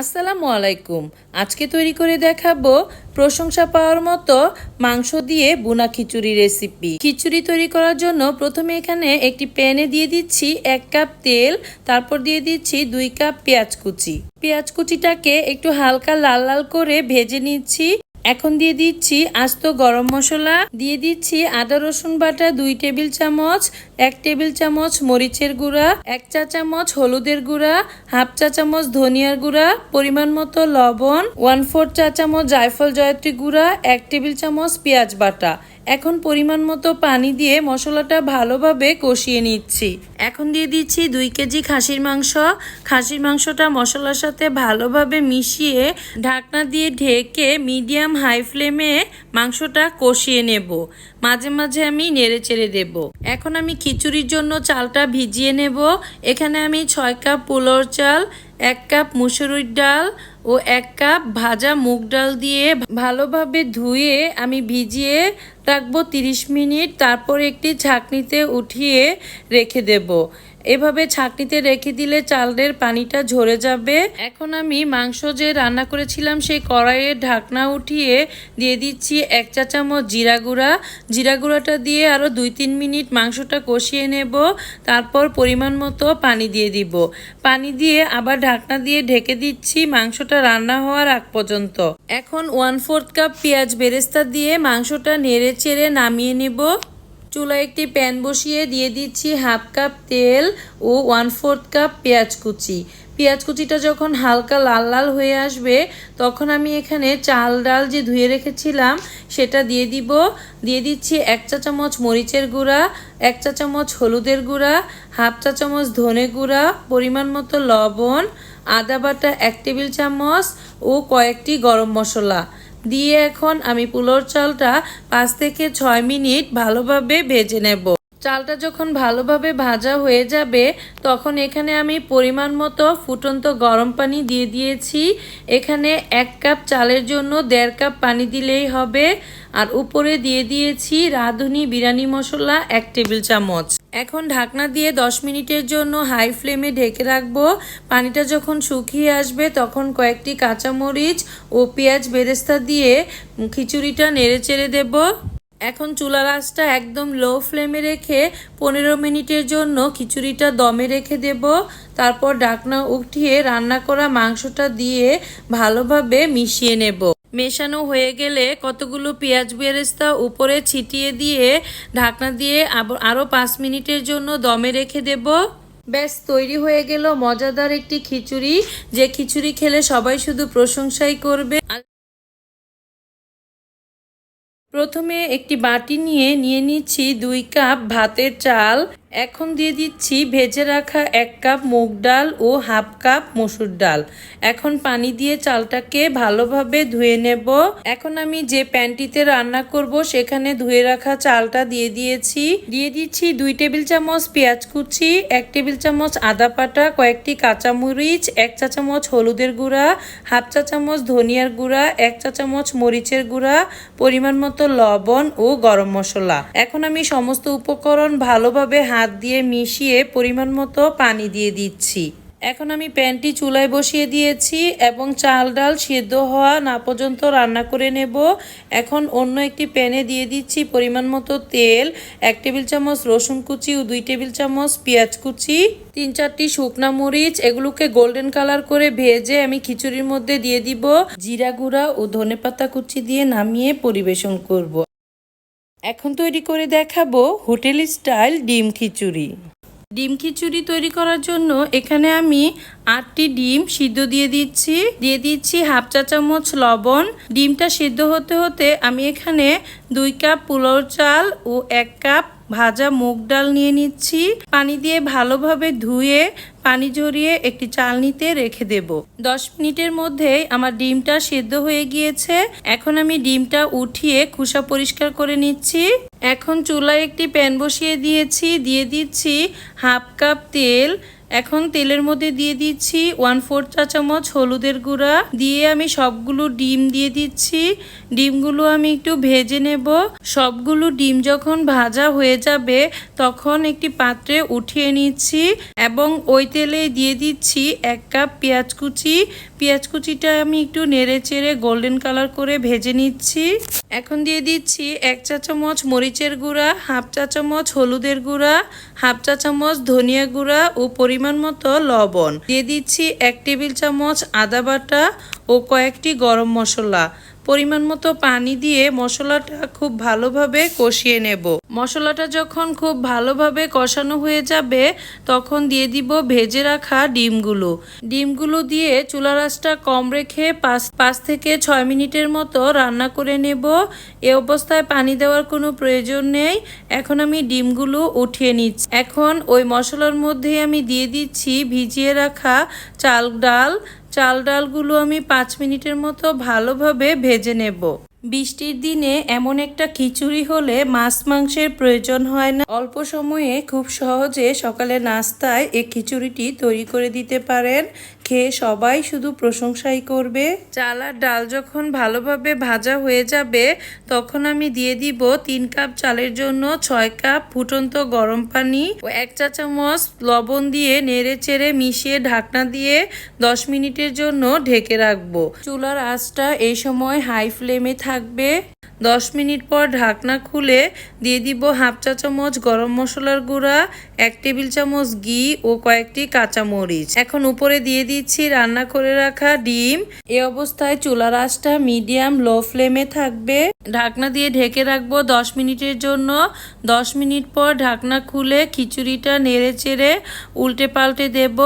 আসসালামু আলাইকুম আজকে তৈরি করে দেখাবো প্রশংসা পাওয়ার মতো মাংস দিয়ে বুনা খিচুড়ি রেসিপি। খিচুড়ি তৈরি করার জন্য প্রথমে এখানে একটি প্যানে দিয়ে দিচ্ছি এক কাপ তেল, তারপর দিয়ে দিচ্ছি দুই কাপ পেঁয়াজ কুচি। পেঁয়াজ কুচিটাকে একটু হালকা লাল লাল করে ভেজে নিচ্ছি। এখন দিয়ে দিচ্ছি আস্ত গরম মশলা। দিয়ে দিচ্ছি আদা, রসুন বাটা, দুই টেবিল চামচ, এক টেবিল চামচ মরিচের গুঁড়া, এক চা চামচ হলুদের গুঁড়া, হাফ চা চামচ ধনিয়ার গুঁড়া, পরিমাণ মতো লবণ ওয়ান ফোর চা চামচ জায়ফল জয়ত্রী গুঁড়া, এক টেবিল চামচ পেঁয়াজ বাটা। এখন পরিমাণ মতো পানি দিয়ে মশলাটা ভালোভাবে কষিয়ে নিচ্ছি। এখন দিয়ে দিচ্ছি দুই কেজি খাসির মাংস। খাসির মাংসটা মশলার সাথে ভালোভাবে মিশিয়ে ঢাকনা দিয়ে ঢেকে মিডিয়াম হাই ফ্লেমে মাংসটা কষিয়ে নেব। মাঝে মাঝে আমি নেড়ে চেড়ে দেব। এখন আমি খিচুড়ির জন্য চালটা ভিজিয়ে নেব। এখানে আমি ছয় কাপ পোলোর চাল, এক কাপ মুসুরির ডাল ও এক কাপ ভাজা মুগ ডাল দিয়ে ভালোভাবে ধুয়ে আমি ভিজিয়ে রাখব তিরিশ মিনিট, তারপর একটি ঝাঁকনিতে উঠিয়ে রেখে দেব। এভাবে ছাঁকনিতে রেখে দিলে চালের পানিটা ঝরে যাবে। এখন আমি মাংস যে রান্না করেছিলাম, সেই কড়াইয়ের ঢাকনা উঠিয়ে দিয়ে দিচ্ছি এক চা চামচ জিরা গুঁড়া। জিরা গুঁড়াটা দিয়ে আরও দুই তিন মিনিট মাংসটা কষিয়ে নেব। তারপর পরিমাণ মতো পানি দিয়ে দিব। পানি দিয়ে আবার ঢাকনা দিয়ে ঢেকে দিচ্ছি মাংসটা রান্না হওয়ার আগ পর্যন্ত। এখন ওয়ান ফোর্থ কাপ পেঁয়াজ বেরেস্তা দিয়ে মাংসটা নেড়ে চেড়ে নামিয়ে নেব। চুলায় একটি প্যান বসিয়ে দিয়ে দিচ্ছি হাফ কাপ তেল ও ওয়ান ফোর্থ কাপ পেঁয়াজ কুচি। পেঁয়াজ কুচিটা যখন হালকা লাল লাল হয়ে আসবে, তখন আমি এখানে চাল ডাল যে ধুয়ে রেখেছিলাম, সেটা দিয়ে দিব। দিয়ে দিচ্ছি এক চা চামচ মরিচের গুঁড়া, এক চা চামচ হলুদের গুঁড়া, হাফ চা চামচ ধনে গুঁড়া, পরিমাণ মতো লবণ, আদা বাটা এক টেবিল চামচ ও কয়েকটি গরম মশলা। দিয়ে এখন আমি পুলোর চালটা পাঁচ থেকে ছয় মিনিট ভালোভাবে ভেজে নেব। চালটা যখন ভালোভাবে ভাজা হয়ে যাবে, তখন এখানে আমি পরিমাণ মতো ফুটন্ত গরম পানি দিয়ে দিয়েছি। এখানে এক কাপ চালের জন্য দেড় কাপ পানি দিলেই হবে। আর উপরে দিয়ে দিয়েছি রাঁধুনি বিরিয়ানি মশলা এক টেবিল চামচ। এখন ঢাকনা দিয়ে 10 মিনিটের জন্য হাই ফ্লেমে ঢেকে রাখব। পানিটা যখন শুকিয়ে আসবে, তখন কয়েকটি কাঁচামরিচ ও পেঁয়াজ বেরেস্তা দিয়ে খিচুড়িটা নেড়ে চেড়ে দেবো। এখন চুলা আঁচটা একদম লো ফ্লেমে রেখে পনেরো মিনিটের জন্য খিচুড়িটা দমে রেখে দেব। তারপর ঢাকনা উঠিয়ে রান্না করা মাংসটা দিয়ে ভালোভাবে মিশিয়ে নেব। মেশানো হয়ে গেলে কতগুলো পেঁয়াজ বেরেস্তা উপরে ছিটিয়ে দিয়ে ঢাকনা দিয়ে আরও পাঁচ মিনিটের জন্য দমে রেখে দেব। ব্যাস, তৈরি হয়ে গেল মজাদার একটি খিচুড়ি। যে খিচুড়ি খেলে সবাই শুধু প্রশংসাই করবে। প্রথমে একটি বাটি নিয়ে নিয়ে নিচ্ছি দুই কাপ ভাতের চাল। এখন দিয়ে দিচ্ছি ভেজে রাখা এক কাপ মুগ ডাল ও হাফ কাপ মসুর ডাল। এখন পানি দিয়ে চালটাকে ভালোভাবে ধুয়ে নেব। এখন আমি যে প্যানটিতে রান্না করব সেখানে ধুয়ে রাখা চালটা দিয়ে দিয়েছি। দিয়ে দিচ্ছি দুই টেবিল চামচ পেঁয়াজ কুচি, এক টেবিল চামচ আদা পাটা কয়েকটি কাঁচামরিচ, এক চা চামচ হলুদের গুঁড়া, হাফ চা চামচ ধনিয়ার গুঁড়া, এক চা চামচ মরিচের গুঁড়া, পরিমাণ মতো লবণ ও গরম মশলা। এখন আমি সমস্ত উপকরণ ভালোভাবে হাত দিয়ে মিশিয়ে পরিমাণ মতো পানি দিয়ে দিচ্ছি। এখন আমি প্যানটি চুলায় বসিয়ে দিয়েছি এবং চাল ডাল সেদ্ধ হওয়া না পর্যন্ত রান্না করে নেব। এখন অন্য একটি প্যানে দিয়ে দিচ্ছি পরিমাণ মতো তেল, এক টেবিল চামচ রসুন কুচি ও দুই টেবিল চামচ পেঁয়াজ কুচি, তিন চারটি শুকনা মরিচ, এগুলোকে গোল্ডেন কালার করে ভেজে আমি খিচুড়ির মধ্যে দিয়ে দিব। জিরা গুঁড়া ও ধনেপাতা কুচি দিয়ে নামিয়ে পরিবেশন করব। এখন তৈরি করে দেখাবো হোটেল স্টাইল ডিম খিচুড়ি। ডিম খিচুড়ি তৈরি করার জন্য এখানে আমি আটটি ডিম সিদ্ধ দিয়ে দিচ্ছি। দিয়ে দিচ্ছি হাফ চা চামচ লবণ। ডিমটা সিদ্ধ হতে হতে আমি এখানে দুই কাপ পোলাও চাল ও এক কাপ ভাজা মুগ ডাল নিয়ে নিচ্ছি। পানি দিয়ে ভালোভাবে ধুয়ে পানি ঝরিয়ে একটি চালনিতে রেখে দেব। দশ মিনিটের মধ্যেই আমার ডিমটা সেদ্ধ হয়ে গিয়েছে। এখন আমি ডিমটা উঠিয়ে খোসা পরিষ্কার করে নিচ্ছি। এখন চুলায় একটি প্যান বসিয়ে দিয়েছি। দিয়ে দিচ্ছি হাফ কাপ তেল। এখন তেলের মধ্যে দিয়ে দিচ্ছি ওয়ান ফোর চা চামচ হলুদের গুঁড়া। দিয়ে আমি সবগুলো ডিম দিয়ে দিচ্ছি। ডিমগুলো আমি একটু ভেজে নেব। সবগুলো ডিম যখন ভাজা হয়ে যাবে, তখন একটি পাত্রে উঠিয়ে নিচ্ছি এবং ওই তেলে দিয়ে দিচ্ছি এক কাপ পেঁয়াজ কুচি। পেঁয়াজ কুচিটা আমি একটু নেড়ে চেড়ে গোল্ডেন কালার করে ভেজে নিচ্ছি। এখন দিয়ে দিচ্ছি এক চা চামচ মরিচের গুঁড়া হাফ চা চামচ হলুদের গুঁড়া হাফ চা চামচ ধনিয়া গুঁড়া ও পরিমাণ মতো লবণ। দিয়ে দিচ্ছি এক টেবিল চামচ আদা বাটা ও কয়েকটি গরম মশলা। পরিমাণ মতো পানি দিয়ে মশলাটা খুব ভালোভাবে কষিয়ে নেব। মশলাটা যখন খুব ভালোভাবে কষানো হয়ে যাবে, তখন দিয়ে দিব ভেজে রাখা ডিমগুলো। ডিমগুলো দিয়ে চুলা রাসটা কম রেখে পাঁচ পাঁচ থেকে ছয় মিনিটের মতো রান্না করে নেব। এ অবস্থায় পানি দেওয়ার কোনো প্রয়োজন নেই। এখন আমি ডিমগুলো উঠিয়ে নিচ্ছি। এখন ওই মশলার মধ্যে আমি দিয়ে দিচ্ছি ভিজিয়ে রাখা চাল, ডাল চাল ডালগুলো আমি পাঁচ মিনিটের মতো ভালোভাবে ভেজে নেব। বৃষ্টির দিনে এমন একটা খিচুড়ি হলে মাছ মাংসের প্রয়োজন হয় না। অল্প সময়ে খুব সহজে সকালে নাস্তায় এই খিচুড়িটি তৈরি করে দিতে পারেন। খেয়ে সবাই শুধু প্রশংসাই করবে। চাল আর ডাল যখন ভালোভাবে ভাজা হয়ে যাবে, তখন আমি দিয়ে দিব তিন কাপ চালের জন্য ছয় কাপ ফুটন্ত গরম পানি ও এক চা চামচ লবণ দিয়ে নেড়ে চেড়ে মিশিয়ে ঢাকনা দিয়ে দশ মিনিটের জন্য ঢেকে রাখব। চুলার আঁচটা এই সময় হাই ফ্লেমে থাকবে। দশ মিনিট পর ঢাকনা খুলে দিয়ে দিব হাফ চা চামচ গরম মশলার গুঁড়া, এক টেবিল চামচ ঘি ও কয়েকটি কাঁচামরিচ। এখন উপরে দিয়ে দিচ্ছি রান্না করে রাখা ডিম। এ অবস্থায় চুলার আঁচটা মিডিয়াম লো ফ্লেমে থাকবে। ঢাকনা দিয়ে ঢেকে রাখব দশ মিনিটের জন্য। দশ মিনিট পর ঢাকনা খুলে খিচুড়িটা নেড়ে চেড়ে উল্টে পাল্টে দেব।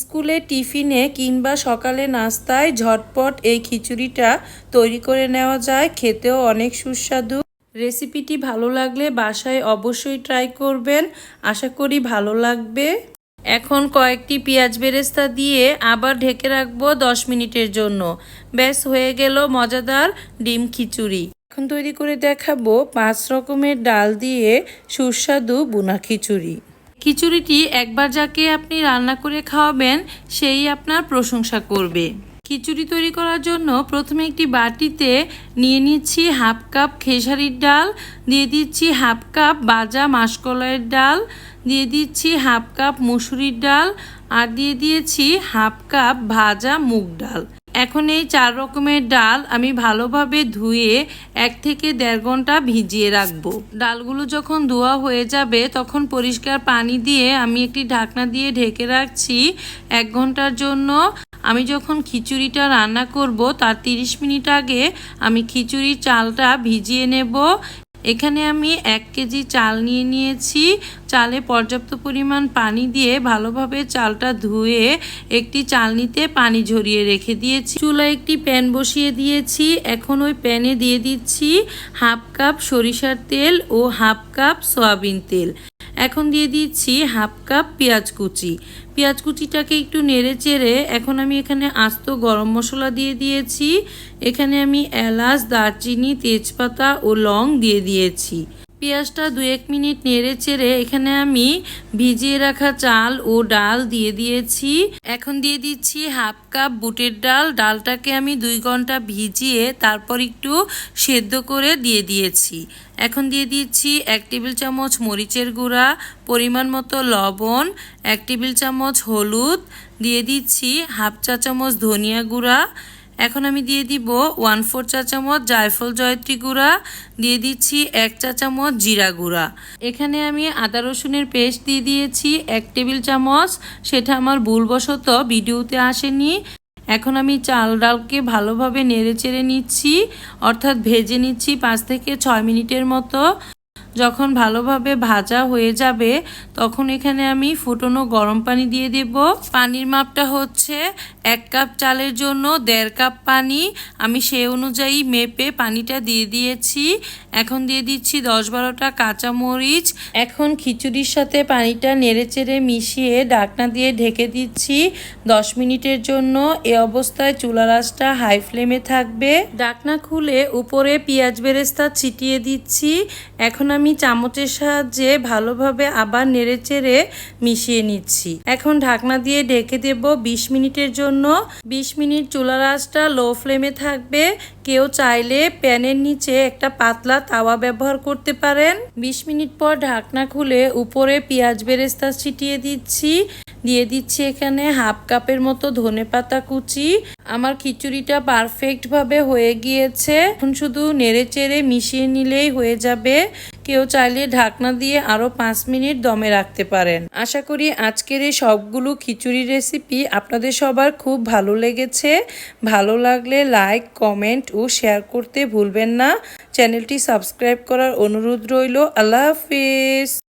স্কুলে টিফিনে কিংবা সকালে নাস্তায় ঝটপট এই খিচুড়িটা তৈরি করে নেওয়া যায়, খেতেও অনেক সুস্বাদু। রেসিপিটি ভালো লাগলে বাসায় অবশ্যই ট্রাই করবেন। আশা করি ভালো লাগবে। এখন কয়েকটি পেঁয়াজ বেরেস্তা দিয়ে আবার ঢেকে রাখব দশ মিনিটের জন্য। ব্যাস, হয়ে গেল মজাদার ডিম খিচুড়ি। এখন তৈরি করে দেখাবো পাঁচ রকমের ডাল দিয়ে সুস্বাদু বুনা খিচুড়ি। খিচুড়িটি একবার যাকে আপনি রান্না করে খাওয়াবেন, সেই আপনার প্রশংসা করবে। খিচুড়ি তৈরি করার জন্য প্রথমে একটি বাটিতে নিয়ে নিচ্ছি হাফ কাপ খেসারির ডাল, দিয়ে দিচ্ছি হাফ কাপ বাজা মাসকলাইয়ের ডাল, দিয়ে দিচ্ছি হাফ কাপ মুসুরির ডাল, আর দিয়ে দিয়েছি হাফ কাপ ভাজা মুগ ডাল। এখন এই চার রকমের ডাল আমি ভালোভাবে ধুয়ে এক থেকে দেড় ঘণ্টা ভিজিয়ে রাখব। ডালগুলো যখন ধোয়া হয়ে যাবে, তখন পরিষ্কার পানি দিয়ে আমি একটি ঢাকনা দিয়ে ঢেকে রাখছি এক ঘণ্টার জন্য। আমি যখন খিচুড়িটা রান্না করব, তার 30 মিনিট আগে আমি খিচুড়ির চালটা ভিজিয়ে নেব। এখানে আমি এক কেজি চাল নিয়ে নিয়েছি। চালে পর্যাপ্ত পরিমাণ পানি দিয়ে ভালোভাবে চালটা ধুয়ে একটি চালনিতে পানি ঝরিয়ে রেখে দিয়েছি। চুলায় একটি প্যান বসিয়ে দিয়েছি। এখন ওই প্যানে দিয়ে দিচ্ছি হাফ কাপ সরিষার তেল ও হাফ কাপ সয়াবিন তেল। এখন দিয়ে দিচ্ছি হাফ কাপ পেঁয়াজ কুচি। পেঁয়াজ কুচিটাকে একটু নেড়ে চেড়ে এখন আমি এখানে আস্ত গরম মশলা দিয়ে দিয়েছি। এখানে আমি এলাচ, দারচিনি, তেজপাতা ও লং দিয়ে দিয়েছি। পেঁয়াজটা দু এক মিনিট নেড়ে চেড়ে এখানে আমি ভিজিয়ে রাখা চাল ও ডাল দিয়ে দিয়েছি। এখন দিয়ে দিচ্ছি হাফ কাপ বুটের ডাল। ডালটাকে আমি দুই ঘণ্টা ভিজিয়ে তারপর একটু সেদ্ধ করে দিয়ে দিয়েছি। এখন দিয়ে দিচ্ছি এক টেবিল চামচ মরিচের গুঁড়া, পরিমাণ মতো লবণ, এক টেবিল চামচ হলুদ, দিয়ে দিচ্ছি হাফ চা চামচ ধনিয়া গুঁড়া এখন আমি দিয়ে দিব ওয়ান ফোর চা চামচ জায়ফল জয়ত্রী গুঁড়া, দিয়ে দিচ্ছি এক চা চামচ জিরা গুঁড়া। এখানে আমি আদা রসুনের পেস্ট দিয়ে দিয়েছি এক টেবিল চামচ, সেটা আমার ভুলবশত ভিডিওতে আসেনি। এখন আমি চাল ডালকে ভালোভাবে নেড়ে চেড়ে নিচ্ছি, অর্থাৎ ভেজে নিচ্ছি পাঁচ থেকে ছয় মিনিটের মতো। যখন ভালোভাবে ভাজা হয়ে যাবে, তখন এখানে আমি ফুটনো গরম পানি দিয়ে দেব। পানির মাপটা হচ্ছে এক কাপ চালের জন্য দেড় কাপ পানি। আমি সেই অনুযায়ী মেপে পানিটা দিয়ে দিয়েছি। এখন দিয়ে দিচ্ছি দশ বারোটা কাঁচামরিচ। এখন খিচুড়ির সাথে পানিটা নেড়েচেড়ে মিশিয়ে ঢাকনা দিয়ে ঢেকে দিচ্ছি দশ মিনিটের জন্য। এ অবস্থায় চুলার আঁচটা হাই ফ্লেমে থাকবে। ঢাকনা খুলে উপরে পেঁয়াজ বেরেস্তা ছিটিয়ে দিচ্ছি। এখন আমি চামচের সাহায্যে ভালোভাবে আবার নেড়ে নেড়েচেড়ে মিশিয়ে নিচ্ছি। এখন ঢাকনা দিয়ে ঢেকে দেব ২০ মিনিটের জন্য। ২০ মিনিট চুলার আঁচটা লো ফ্লেমে থাকবে। কেউ চাইলে প্যানের নিচে একটা পাতলা তাওয়া ব্যবহার করতে পারেন। ২০ মিনিট পর ঢাকনা খুলে উপরে পেঁয়াজ বেরেস্তা ছিটিয়ে দিচ্ছি। দিয়ে দিচ্ছি এখানে হাফ কাপের মতো ধনে পাতা কুচি। আমার খিচুড়িটা পারফেক্ট ভাবে হয়ে গিয়েছে। এখন শুধু নেড়ে চেড়ে মিশিয়ে নিলেই হয়ে যাবে। কেউ চাইলে ঢাকনা দিয়ে আরও পাঁচ মিনিট দমে রাখতে পারেন। আশা করি আজকের এই সবগুলো খিচুড়ি রেসিপি আপনাদের সবার খুব ভালো লেগেছে। ভালো লাগলে লাইক কমেন্ট ও শেয়ার করতে ভুলবেন না। চ্যানেলটি সাবস্ক্রাইব করার অনুরোধ রইল। আল্লাহ হাফিজ।